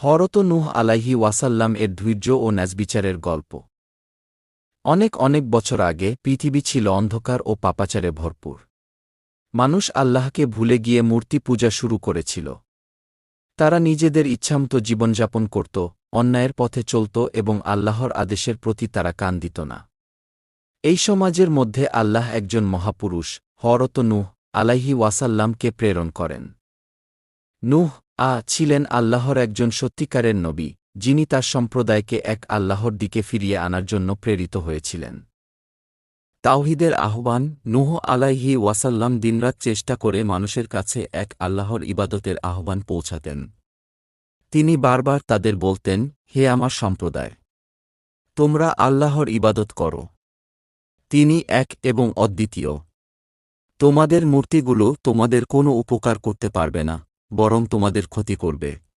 হরত নূহ আলাইহি ওয়াসাল্লাম এর ধৈর্য ও ন্যাজবিচারের গল্প। অনেক অনেক বছর আগে পৃথিবী ছিল অন্ধকার ও পাপাচারে ভরপুর। মানুষ আল্লাহকে ভুলে গিয়ে মূর্তি পূজা শুরু করেছিল। তারা নিজেদের ইচ্ছামতো জীবনযাপন করত, অন্যায়ের পথে চলত এবং আল্লাহর আদেশের প্রতি তারা কান দিত না। এই সমাজের মধ্যে আল্লাহ একজন মহাপুরুষ, হরত নূহ আলাইহি ওয়াসাল্লামকে প্রেরণ করেন। নূহ আ ছিলেন আল্লাহর একজন সত্যিকারের নবী, যিনি তার সম্প্রদায়কে এক আল্লাহর দিকে ফিরিয়ে আনার জন্য প্রেরিত হয়েছিলেন। তাওহিদের আহ্বান, নুহ আলাইহি ওয়াসাল্লাম দিনরাত চেষ্টা করে মানুষের কাছে এক আল্লাহর ইবাদতের আহ্বান পৌঁছাতেন। তিনি বারবার তাদের বলতেন, হে আমার সম্প্রদায়, তোমরা আল্লাহর ইবাদত করো। তিনি এক এবং অদ্বিতীয়। তোমাদের মূর্তিগুলো তোমাদের কোনো উপকার করতে পারবে না। বরং তোমাদের ক্ষতি করবে।